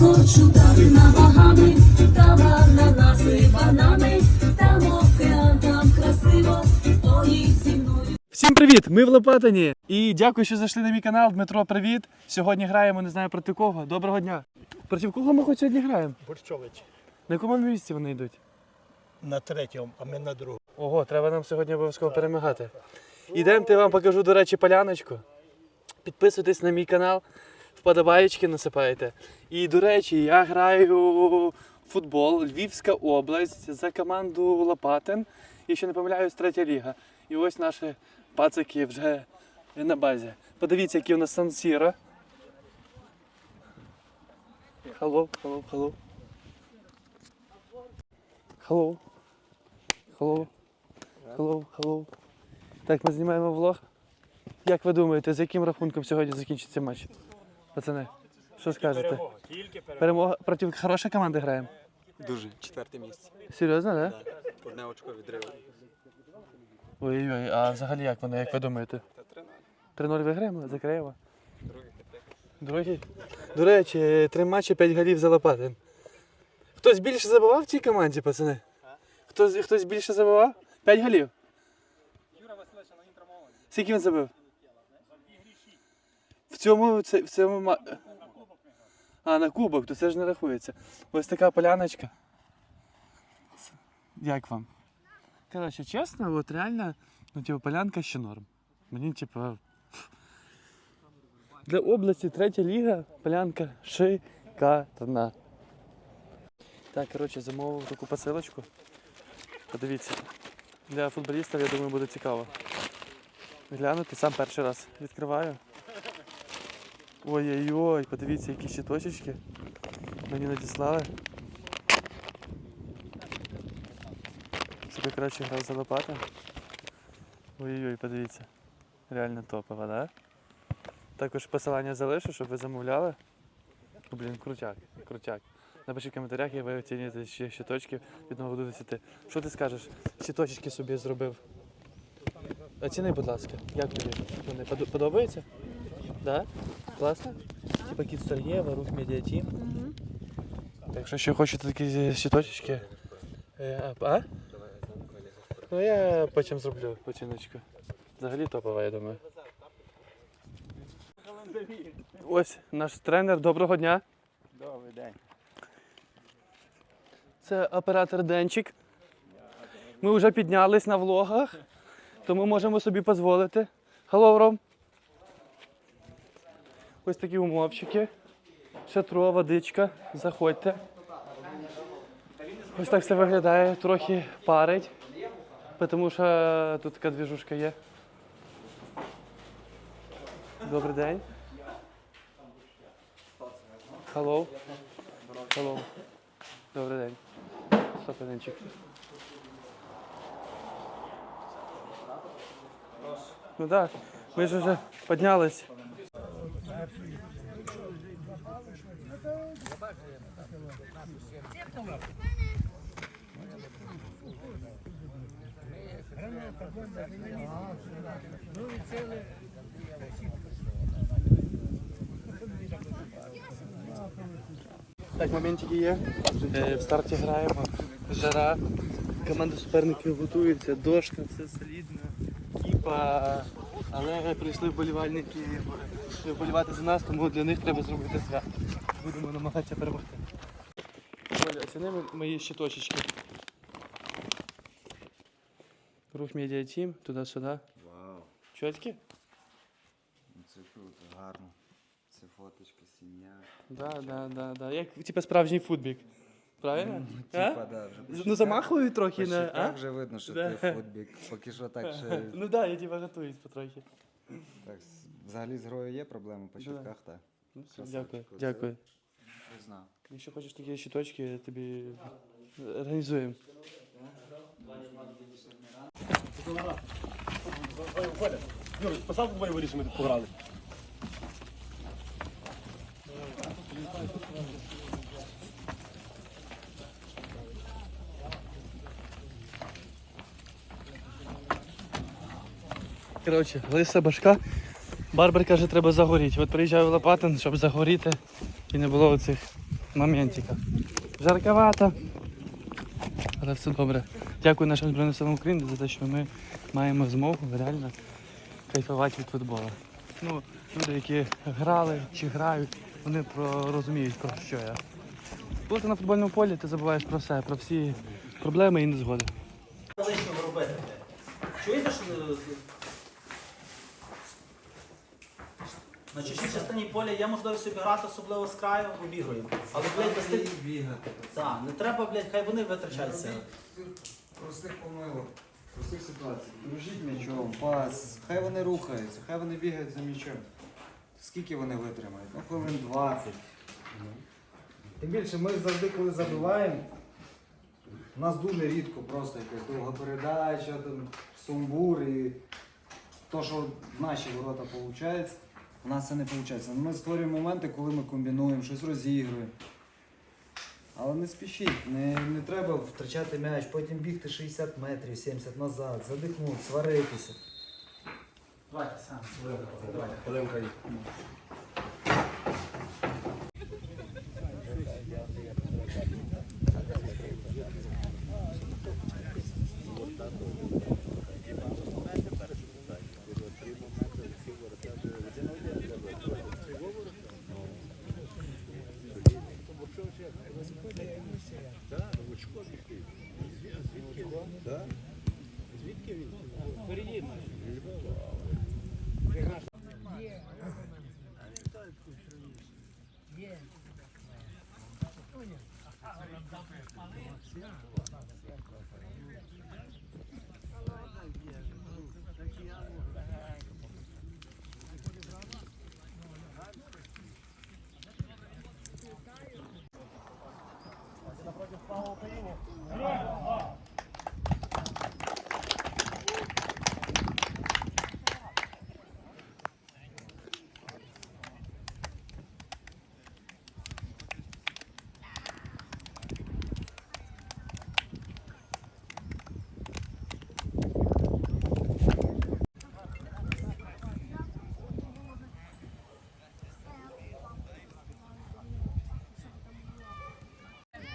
хочу там на Багами, там ананаси, банани, там океан, там красиво, поїдь зі мною. Всім привіт! Ми в Лопатині. І дякую, що зайшли на мій канал. Дмитро, привіт. Сьогодні граємо, не знаю проти кого. Доброго дня. Проти кого ми хоч сьогодні граємо? Борщович На якому місці вони йдуть? на третьому, а ми на другому. Ого, треба нам сьогодні обов'язково перемагати. Ідемте, я вам покажу, до речі, поляночку. Підписуйтесь на мій канал, вподобаєчки насипайте. І, до речі, я граю футбол, Львівська область за команду Лопатин. Якщо не помиляюсь, третя ліга. І ось наші пацики вже на базі. Подивіться, який у нас Сан-Сіро. Hello, hello, hello. Hello. Hello. Hello, hello. Так, ми знімаємо влог. Як ви думаєте, з яким рахунком сьогодні закінчиться матч? Пацани, що скажете? Тільки Перемога проти хорошої команди граємо. Дуже четверте місце. Серйозно, так? Да? Одне очко відриву. Ой-ой, а взагалі як вони, як ви думаєте? Та 13. 3-0 виграємо за Криєва? Другий. Другий. До речі, три матчі, 5 голів за Лопатин. Хтось більше забивав в цій команді, пацани? Хтось, хтось більше забивав? 5 голів. Юра Васильович на інтрамолоді. Скільки він забив? В цьому, це- в цьому ма... А, на кубок, то це ж не рахується. Ось така поляночка. Як вам? Коротше, чесно, от реально, ну, типу, полянка ще норм. Мені, типу. Для області третя ліга, полянка шикарна. Так, коротше, замовив таку посилочку. Подивіться. Для футболістів, я думаю, буде цікаво глянути, сам перший раз відкриваю. Ой-ой-ой, подивіться, які ще точечки мені надіслали. Щоб краще грав за лопата. Ой-ой-ой, подивіться. Реально топова, да? Також посилання залишу, щоб ви замовляли. Блін, крутяк, крутяк. Напишіть в коментарях, як ви оцінюєте ще щиточки від 1 до 10. Що ти скажеш? Щиточки собі зробив. Оціни, будь ласка, як тобі? Вони подо- подобається? Да? Класно? Типа кіт Сергєва, рух медіатім. Так що ще хочете такі щиточки? Е, А? Ну я потім зроблю оціночку. Взагалі топова, я думаю. Ось наш тренер, доброго дня. Добрий день. Це оператор Денчик. Ми вже піднялись на влогах, тому можемо собі дозволити. Hello, Ром. Ось такі умовчики. Шатро, водичка. Заходьте. Ось так все виглядає, трохи парить, тому що тут така двіжушка є. Добрий день. Hello. Hello. Добрий день. Стоп, Денчик. Ну так, ми ж вже піднялись. Так, моментики є. Е, В старті граємо. Жара. Команда суперників готується, дошка, все солідно. Кіпа. Але прийшли вболівальники вболівати за нас, тому для них треба зробити свято. Будемо намагатися перемогти. Оля, оціни мої щиточечки. Рух медіа тім, туди-сюди. Вау, Чотки? ну це круто, гарно. Це фоточка, сім'я. Да, да, да, да. Як типу справжній футбік. Правильно? А? Типа, да, вже по Ну щоках- замахую по трохи на. А? вже видно, що Да. ти футбік. Поки що так ще. Ну так, да, я типа готуюсь потрохи. Так, взагалі з грою є проблеми по Да. так. Ну, Красавчик, дякую, оце. дякую. Не знав. Якщо хочеш такі щиточки, тобі організуємо. Поставку двоє вирішимо, ми тут пограли. Коротше, лиса башка. Барбер каже, треба загоріти. От приїжджаю в Лопатин, щоб загоріти і не було оцих моментика. Жарковато. Але все добре. Дякую нашим Збройним силам України за те, що ми маємо змогу реально кайфувати від футболу. Ну, люди, які грали чи грають, вони про, розуміють про що я. Коли ти на футбольному полі, ти забуваєш про все, про всі проблеми і незгоди. Чуєте, що ви- на чужій частині поля є можливість обіграти, особливо з краю, обігруємо. Але, блядь, без тих... бігати. Так, не треба, блядь, хай вони витрачають сили. Простих помилок, простих ситуацій. Дружіть м'ячом, пас, хай вони рухаються, хай вони бігають за м'ячом. Скільки вони витримають? Ну, хвилин 20. Тим більше ми завжди, коли забиваємо, у нас дуже рідко просто якась довга передача, там, сумбур і то, що в наші ворота виходить, у нас це не виходить. Ми створюємо моменти, коли ми комбінуємо, щось розігруємо. Але не спішіть, не, не треба втрачати м'яч, потім бігти 60 метрів, 70 назад, задихнути, сваритися. Давайте сам, давайте.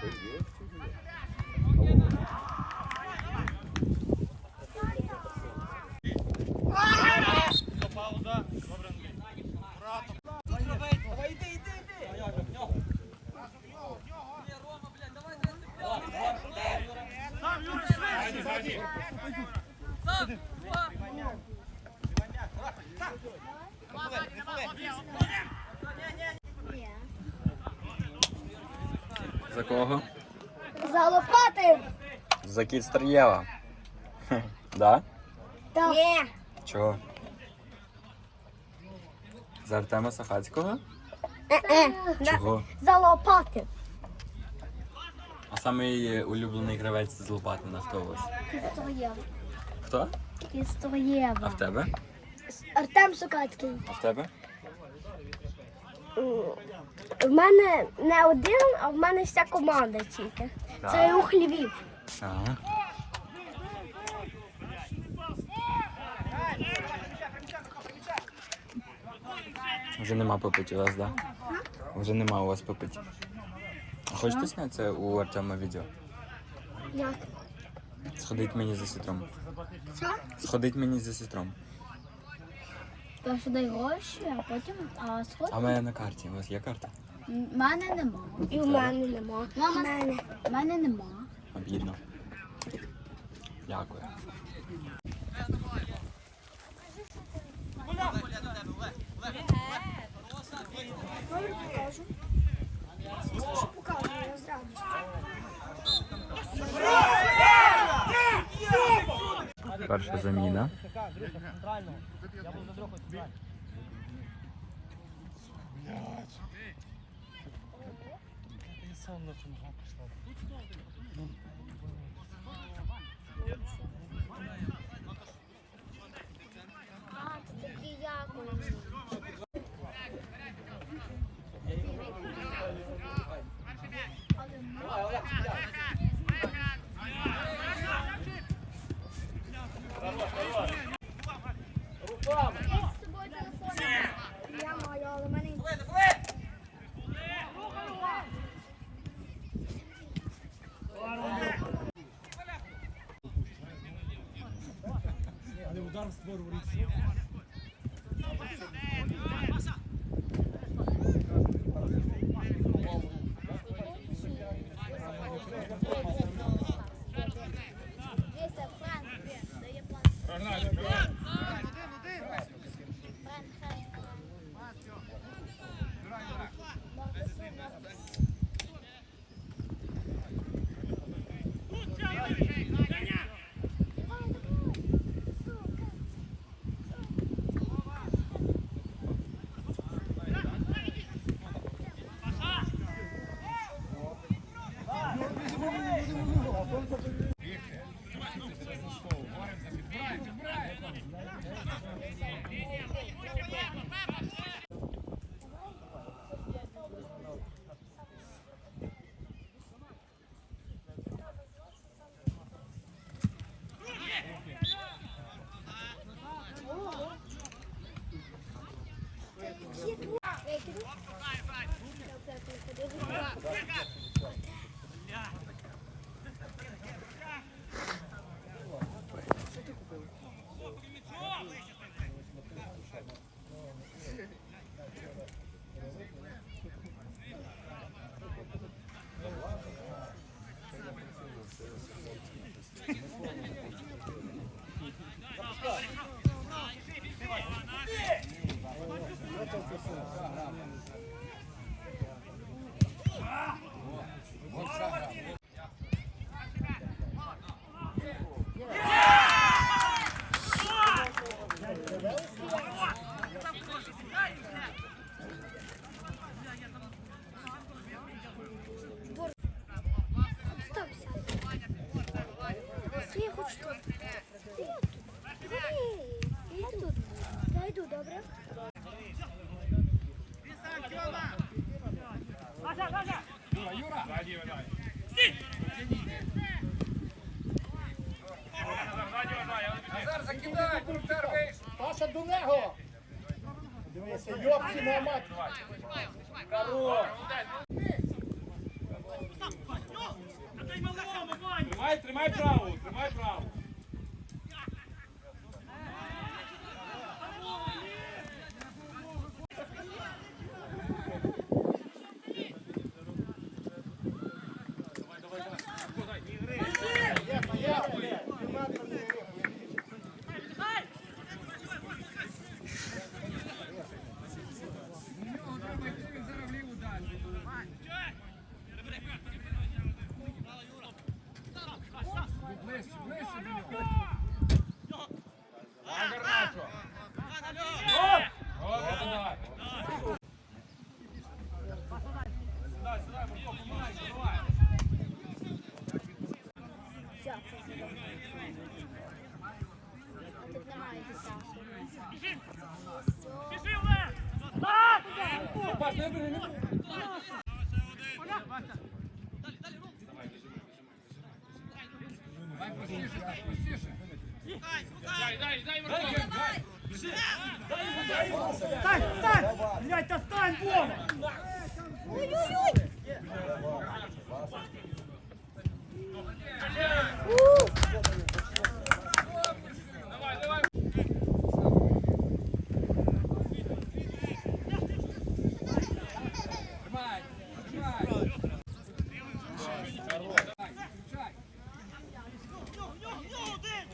Хвилинка є. За кого? За лопати. За кіт Стар'єва. Да? Так. Ні. Чого? За Артема Сахацького? Е-е. Чого? За лопати. А самий улюблений гравець з Лопатина хто у вас? Кістоєва. Хто? А в тебе? Артем Сукацький. А в тебе? В мене не один, а в мене вся команда тільки. Це рух Львів. Ага. Вже нема попиті у вас, да? Вже нема у вас попиті. А хочете зняти у Артема відео? Як? Сходить мені за сітром. Що? Сходить мені за сітром. Перше дай гроші, а потім а сход. А в мене на карті. У вас є карта? У мене нема. І в мене нема. Мама, мене. В мене нема. Обідно. Дякую. Покажу, я з радістю. Перша заміна. А, Нього! Дивися, йопці на мать! Здорово! Тримай, тримай праву, тримай праву.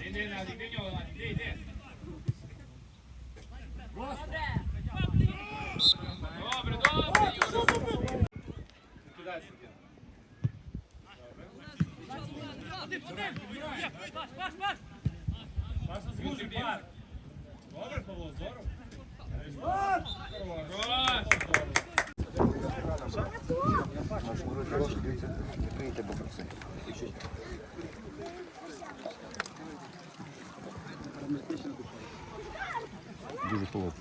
Іди, Назік, іди в нього, Назік, іди, іди. Добре, добре, Юра. Кидай собі. Паша, звужи, пар. Добре, Павло, здорово. Хорош.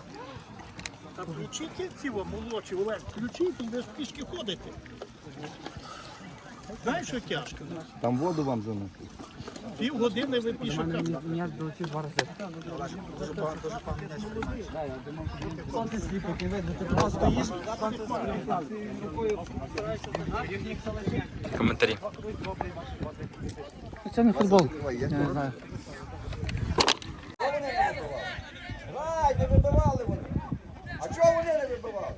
Та включіть ці молодші, Олег, включіть, ви ж пішки ходите. Знаєш, що тяжко? Там воду вам занесли. Пів години ви пішки ходите. Коментарі. Це не футбол. Я не знаю. Ай, не вибивали вони. А чого вони не вибивали?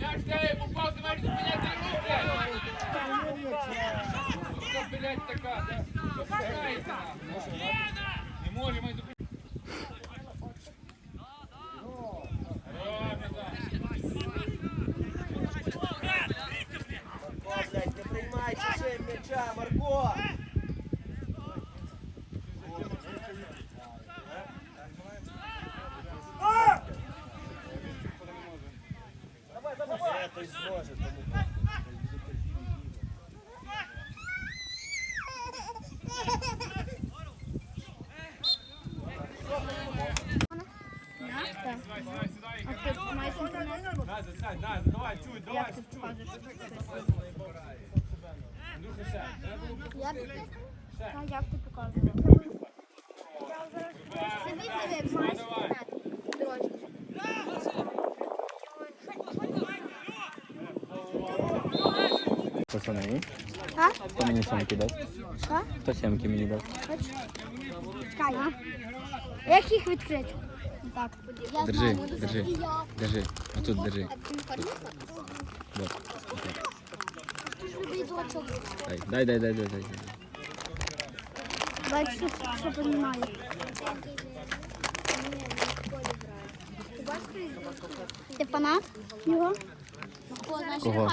Я ж тебе попав, ти маєш зупиняти руку, блядь! Сука, блядь, така, нахуй. Не може, має зупиняти. Блядь, не приймай чужим м'яча, Марко! На, засядь, на, давай, чуй, давай, чуй. Андрюха, сядь. Треба було Я пропустити. як ти показував? Це відео, як маєш Пацани, А? хто мені сімки дасть? Що? Хто сімки мені дасть? Чекай. Як їх відкрити? Так. Я Держи, знаю, держи. Держи, держи. А не кормила? Вот. Дай, дай, дай, дай, дай, дай. Бачиш, що понімаю. Ти фанат його? Кого?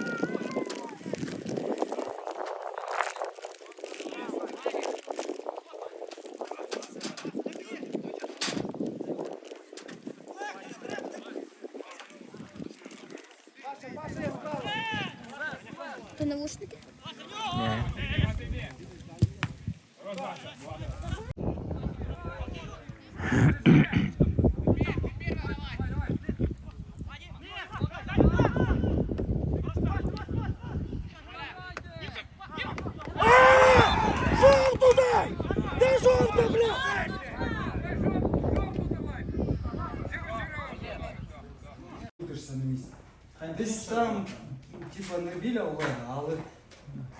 типа не біля Олега, але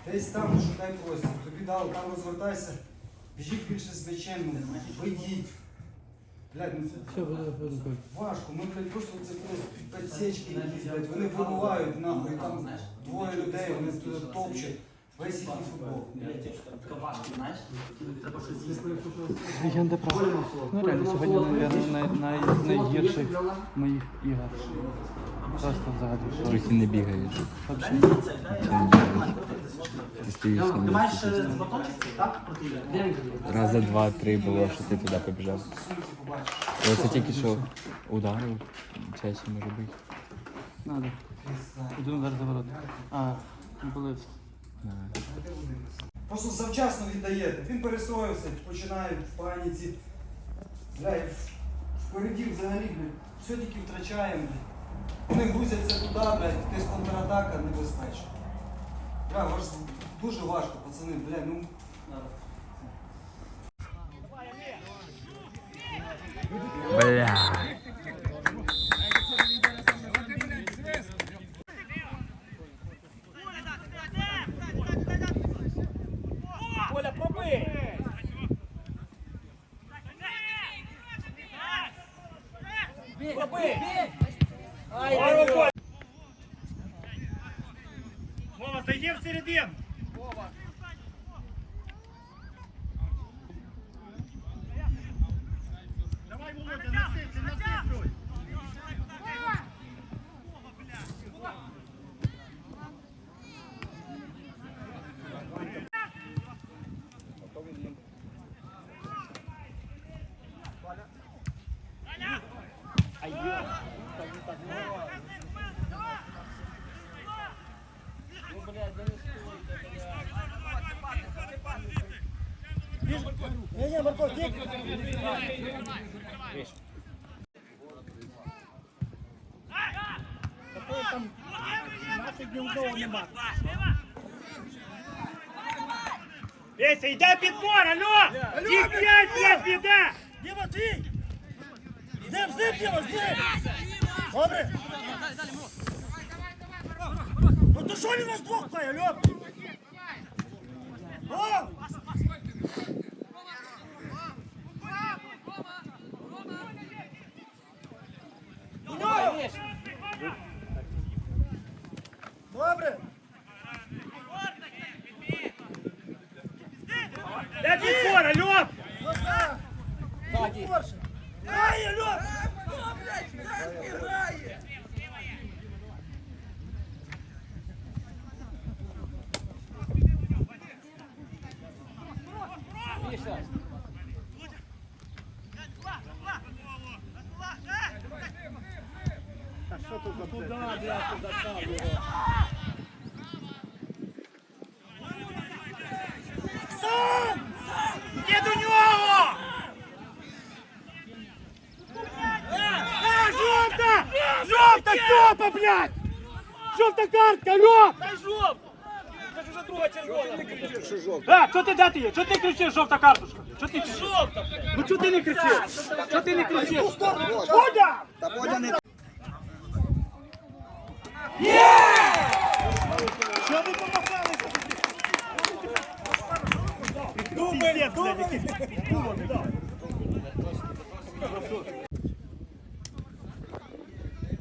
десь там шукай простір. Тобі дали, там розвертайся, біжіть більше з м'ячем, вийдіть. Блядь, ну це важко. Ми, блядь, просто це просто підсечки якісь, блядь, вони вибувають нахуй, там двоє людей, вони туди топчуть. Весь їхній футбол. Легенда правда. Ну реально, сьогодні, мабуть, най, най, найгірших моїх ігор. Просто взагалі. Трохи не бігають. Вообще. Ти стоїш на Ти маєш місці. е, батончик, так? Раза два-три було, що ти туди побіжав. І Оце тільки що ударив, чаще може бути. Надо. Один удар за ворота. А. Да. Просто завчасно віддаєте. Він перестроївся, починає в паніці. Бля, впереді взагалі, блядь, все тільки втрачаємо. Вони грузяться туди, блядь, якась контратака небезпечна. Бля, важ, дуже важко, пацани, бля, ну. Бля. Не, не, Марко, тихо. Йде підбор, алло! Їх п'ять, п'ять, піде! Діма, твій! З ним, з ним, Діма, з ним! Добре? Ну то що він нас двох плає, алло? О! Добре. Де підбор, алло? Підбор ще. Ай, алло! Сам! Є до нього! А, жовта! Жовта, Степа, блядь! Жовта картка, алло! Та жовта! Це ж вже друга червона. А, що ти де ти є? Чого ти кричиш, жовта карточка? Чого ти кричиш? Жовта! Ну чого ти не кричиш? Чого ти не кричиш? Бодя! Та Бодя не... Є! Що ви помахалися? Думали, думали. Думали, да.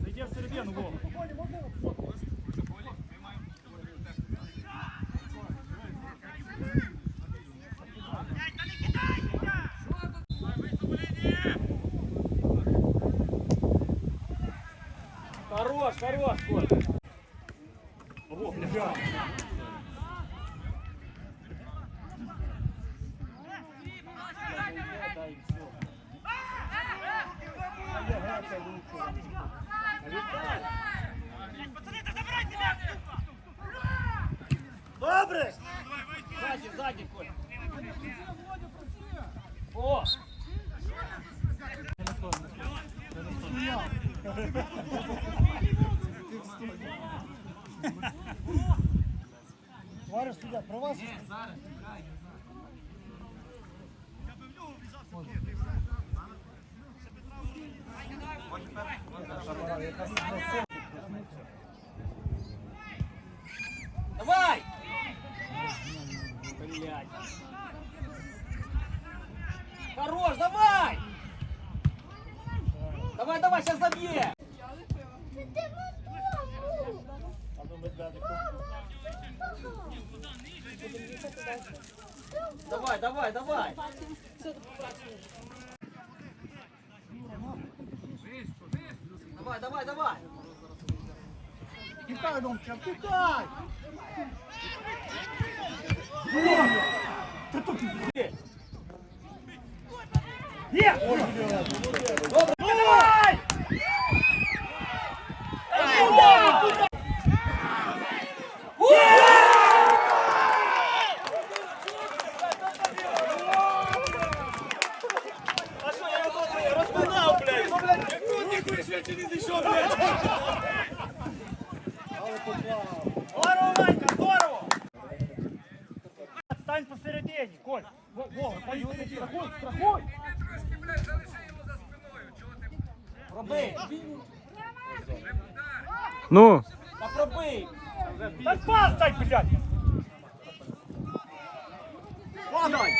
Зайди в середину, Вова. Хорош, хорош, Коля. Ого, бля. Добре! Ззаді, ззаді, Коля. О! Товариш суддя, про вас? Давай! Блядь. Хорош, давай! Давай, давай, сейчас забье! Давай, давай, давай! Давай, давай, давай! Тікай, Домча, тікай! Є! Давай! А що, я його розпинав, блядь! Нікуди не зійшов, блядь! Ну, Та пробий! Так пас дай, блядь! Падай!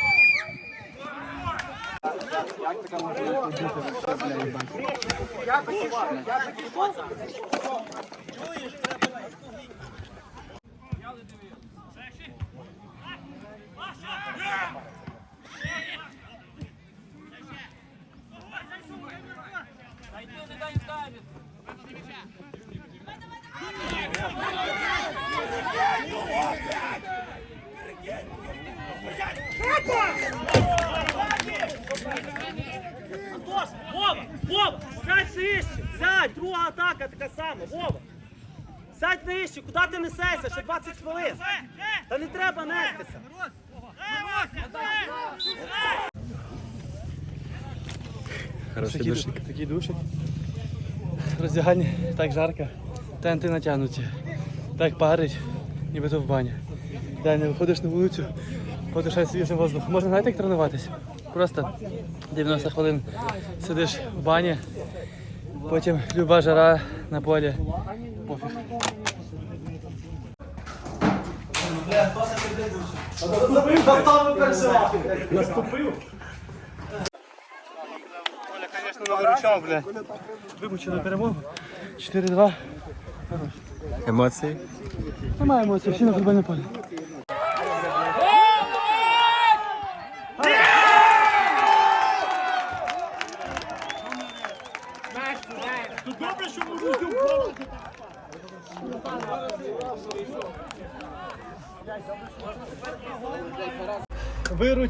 Антош, Вова, Вова, сядь нижче, сядь, друга атака така сама, Вова. Сядь нижче, куди ти несешся, ще 20 хвилин. Та не треба нестися. Хороший душик. такий душик. Роздягальні так жарко. Тенти натягнуті. Так парить, ніби то в бані. Реально виходиш на вулицю, подишай свіжим воздухом. Можна знаєте, як тренуватись? Просто 90 хвилин сидиш в бані, потім люба жара на полі. Пофіг. Оля, звісно, не виручав, бля. Вимучили перемогу. 4-2. Емоції? Немає емоцій, всі на футбольне полі.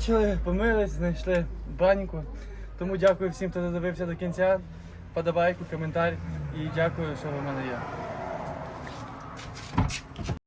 Виручили, помились, знайшли баньку. Тому дякую всім, хто додивився до кінця. Подобайку, коментар і дякую, що ви в мене є.